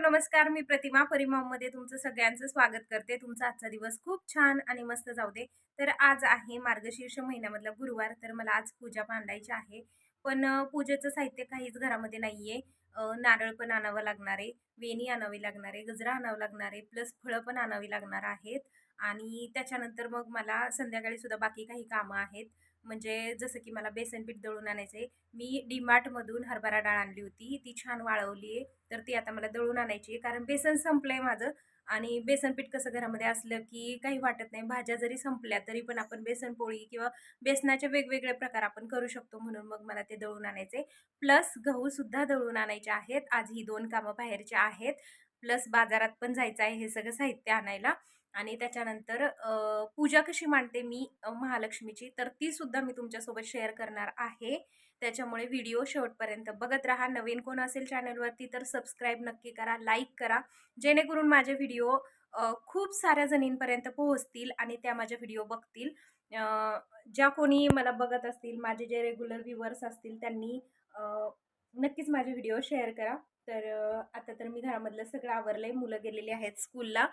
नमस्कार मी प्रतिमा परिमामध्ये तुमचं सगळ्यांचं स्वागत करते. तुमचा आजचा दिवस खूप छान आणि मस्त जाऊ दे. तर आज आहे मार्गशीर्ष महिन्यामधला गुरुवार तर मला आज पूजा मांडायची आहे. पण पूजेचं साहित्य काहीच घरामध्ये नाही आहे नारळ पण आणावं लागणार आहे वेणी आणावी लागणार आहे गजरा आणावं लागणार आहे प्लस फळं पण आणावी लागणार आहेत. आणि त्याच्यानंतर मग मला संध्याकाळी सुद्धा बाकी काही कामं आहेत. म्हणजे जसं की मला बेसन पीठ दळून आणायचं आहे मी डीमार्टमधून हरभरा डाळ आणली होती. ती छान वाळवली आहे. तर ती आता मला दळून आणायची आहे. कारण बेसन संपलं आहे माझं. आणि बेसन पीठ कसं घरामध्ये असलं की काही वाटत नाही. भाज्या जरी संपल्या तरी पण आपण बेसन पोळी किंवा बेसनाचे वेगवेगळे प्रकार आपण करू शकतो म्हणून मग मला ते दळून आणायचे प्लस गहूसुद्धा दळून आणायचे आहेत. आज ही दोन कामं बाहेरचे आहेत. प्लस बाजारात पण जायचं आहे हे सगळं साहित्य आणायला. आणि त्याच्यानंतर पूजा कशी मांडते मी महालक्ष्मीची तर ती सुद्धा मी तुमच्यासोबत शेअर करणार आहे. त्याच्यामुळे व्हिडिओ शेवटपर्यंत बघत राहा. नवीन कोण असेल चॅनलवरती तर सबस्क्राईब नक्की करा लाईक करा. जेणेकरून माझे व्हिडिओ खूप साऱ्या जणींपर्यंत पोहोचतील आणि त्या माझ्या व्हिडिओ बघतील. ज्या कोणी मला बघत असतील माझे जे रेग्युलर व्ह्युअर्स असतील त्यांनी नक्कीच माझे व्हिडिओ शेअर करा. तर आता तर मी घरामधलं सगळं आवरलं आहे मुलं गेलेली आहेत स्कूलला.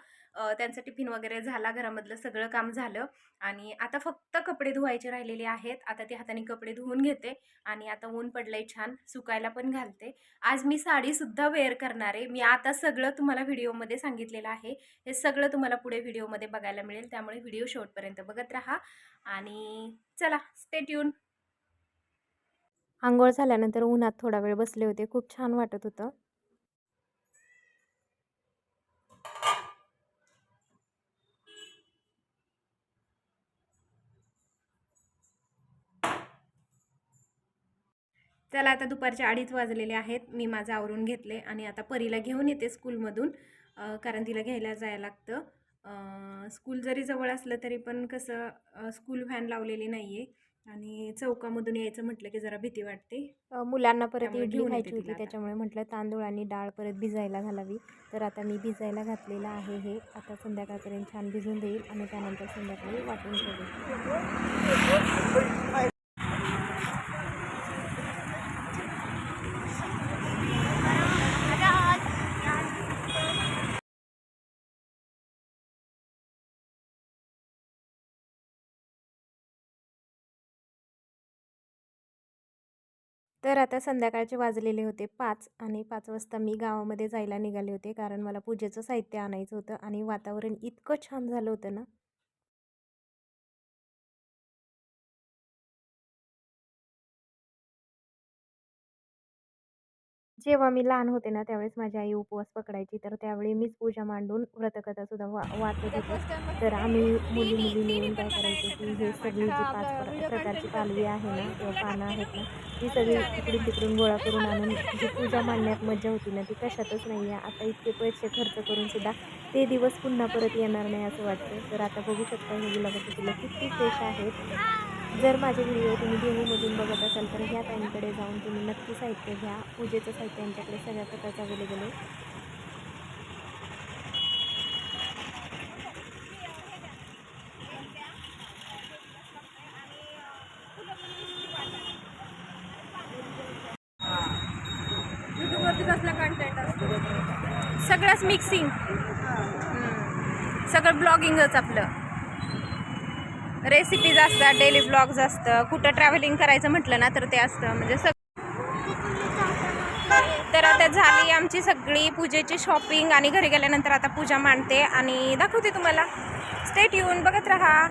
त्यांचं टिफिन वगैरे झाला घरामधलं सगळं काम झालं. आणि आता फक्त कपडे धुवायचे राहिलेले आहेत. आता ते हाताने कपडे धुवून घेते आणि आता ऊन पडलंय छान. सुकायला पण घालते. आज मी साडीसुद्धा वेअर करणार आहे. मी आता सगळं तुम्हाला व्हिडिओमध्ये सांगितलेलं आहे. हे सगळं तुम्हाला पुढे व्हिडिओमध्ये बघायला मिळेल. त्यामुळे व्हिडिओ शेवटपर्यंत बघत राहा. आणि चला स्टेट येऊन आंघोळ झाल्यानंतर उन्हात थोडा वेळ बसले होते. खूप छान वाटत होतं. चला आता दुपारचे अडीच वाजलेले आहेत. मी माझं आवरून घेतले आणि आता परीला घेऊन येते स्कूलमधून. कारण तिला घ्यायला जायला लागतं. स्कूल जरी जवळ असलं तरी पण कसं स्कूल व्हॅन लावलेली नाही आहे आणि चौकामधून यायचं म्हटलं की जरा भीती वाटते. मुलांना परत इडली खायची तिला होती. त्याच्यामुळे म्हटलं तांदूळ आणि डाळ परत भिजायला घालावी. तर आता मी भिजायला घातलेलं आहे हे. आता संध्याकाळपर्यंत छान भिजून देईल आणि त्यानंतर संध्याकाळी वाटून ठेवेल. तर आता संध्याकाळचे वाजलेले होते पाच आणि पाच वाजता मी गावामध्ये जायला निघाले होते कारण मला पूजेचं साहित्य आणायचं होतं आणि वातावरण इतकं छान झालं होतं ना. जेव्हा मी लहान होते ना त्यावेळेस माझी आई उपवास पकडायची तर त्यावेळी मीच पूजा मांडून व्रतकथासुद्धा वा वाचत होते. तर आम्ही मुली मुली मिळून काय करायचो की हे सगळी जी पाच प्र- प्रकारची पालवी आहे ना किंवा पानं आहेत ना ती सगळी इकडून तिकडून गोळा करून आणून जी पूजा मांडण्यात मजा होती ना ती कशातच नाही आहे आता इतके पैसे खर्च करून सुद्धा ते दिवस पुन्हा परत येणार नाही असं वाटतं तर आता बघू शकता हे गुलाबाची फुलं किती फ्रेश आहेत. जर माझे व्हिडिओ तुम्ही डेमोमधून बघत असाल तर ह्या टाईमकडे जाऊन तुम्ही नक्की साहित्य घ्या. पूजेचं साहित्य यांच्याकडे सगळ्या प्रकारचं अवेलेबल आहे. सगळंच मिक्सिंग सगळं ब्लॉगिंगच आपलं. रेसिपीज असतात डेली ब्लॉग्स असतं. कुठं ट्रॅव्हलिंग करायचं म्हटलं ना तर ते असतं. म्हणजे सग तर आता झाली आमची सगळी पूजेची शॉपिंग आणि घरी गेल्यानंतर आता पूजा मांडते. आणि दाखवते तुम्हाला. स्टेट येऊन बघत राहा.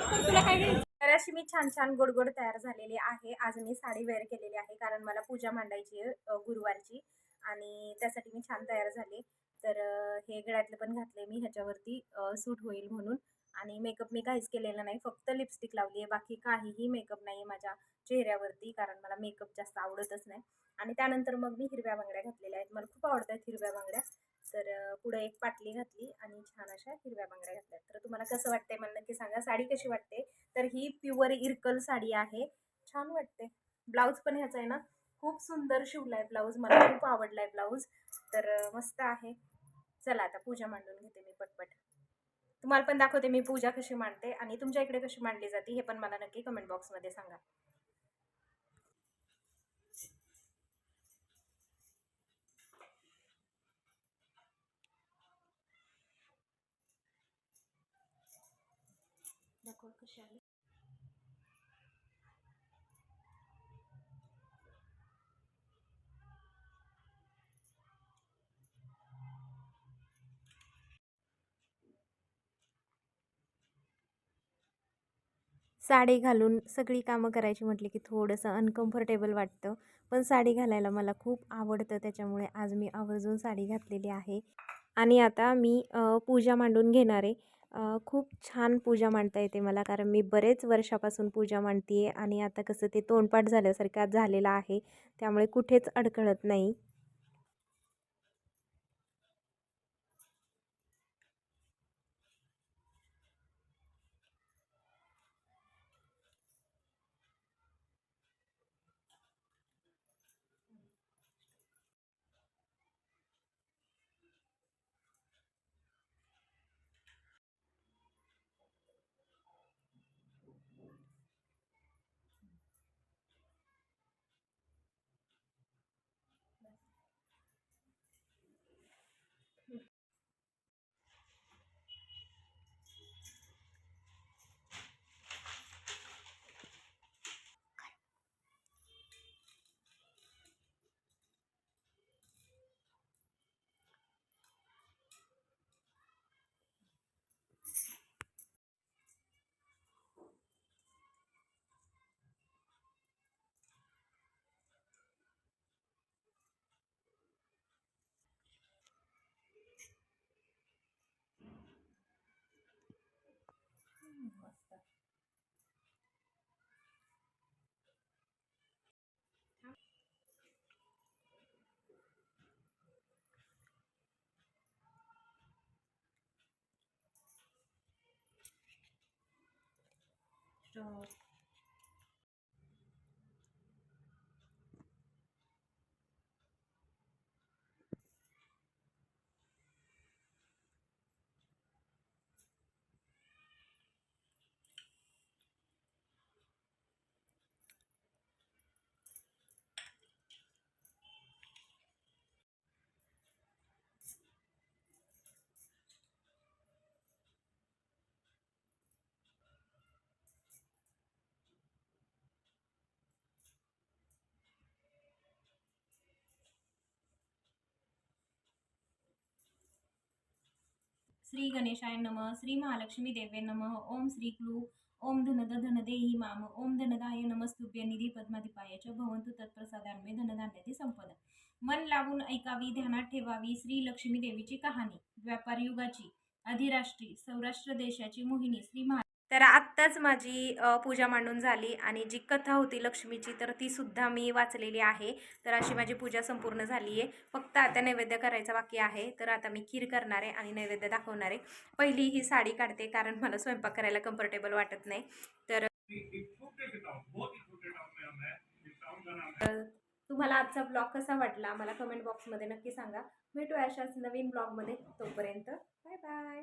तर अशी मी छान छान गोड गोड तयार झालेली आहे. आज मी साडी वेअर केलेली आहे कारण मला पूजा मांडायची आहे गुरुवारची. आणि त्यासाठी मी छान तयार झाले. तर हे गळ्यातलं पण घातले मी ह्याच्यावरती सूट होईल म्हणून. आणि मेकअप मी काहीच केलेला नाही फक्त लिपस्टिक लावली आहे. बाकी काहीही मेकअप नाही आहे माझ्या चेहऱ्यावरती कारण मला मेकअप जास्त आवडतच नाही. आणि त्यानंतर मग मी हिरव्या बांगड्या घातलेल्या आहेत. मला खूप आवडतात हिरव्या बांगड्या. तर पुढं एक पाटली घातली आणि छान अशा हिरव्या बांगड्या घातल्या. तर तुम्हाला कसं वाटतंय मला नक्की सांगा. साडी कशी वाटते? तर ही प्युअर इरकल साडी आहे. छान वाटते. ब्लाऊज पण ह्याचा आहे ना? खूप सुंदर शिवलाय ब्लाऊज. मला खूप आवडलाय ब्लाऊज. तर मस्त आहे. चला आता पूजा मांडून घेते मी पटपट. तुम्हाला पण दाखवते मी पूजा कशी मांडते आणि तुमच्या इकडे कशी मांडली जाते हे पण मला नक्की कमेंट बॉक्समध्ये सांगा. दाखव कशी आली? साडी घालून सगळी कामं करायची म्हटली की थोडंसं अनकम्फर्टेबल वाटतं. पण साडी घालायला मला खूप आवडतं त्याच्यामुळे आज मी आवर्जून साडी घातलेली आहे. आणि आता मी पूजा मांडून घेणार आहे. खूप छान पूजा मांडता येते मला कारण मी बरेच वर्षापासून पूजा मांडते आहे आणि आता कसं ते तोंडपाठ झाल्यासारखं झालेला आहे त्यामुळे कुठेच अडखळत नाही. 就 श्री गणेशाय नम श्री महालक्ष्मी देवे नम ओम श्री क्लू ओम धनद धनदेही माम ओम धनदाय नमस्तुभ्य निधी पद्माधिपाय च भवंतु तत्प्रसादान्वे धनधान्याची संपदा। मन लावून ऐकावी ध्यानात ठेवावी श्री लक्ष्मी देवीची कहाणी व्यापार युगाची अधिराष्ट्री सौराष्ट्र देशाची मोहिनी श्री महा तर आत्ताच माझी पूजा मांडून झाली आणि जी कथा होती लक्ष्मीची तर ती सुद्धा मी वाचलेली आहे. तर अशी माझी पूजा संपूर्ण झाली आहे. फक्त आता नैवेद्य करायचा बाकी आहे. तर आता मी खीर करणार आहे आणि नैवेद्य दाखवणार आहे. पहिली ही साडी काढते कारण मला स्वयंपाक करायला कम्फर्टेबल वाटत नाही. तर तुम्हाला आजचा ब्लॉग कसा वाटला मला कमेंट बॉक्समध्ये नक्की सांगा. भेटूया अशाच नवीन ब्लॉगमध्ये तोपर्यंत. Bye bye.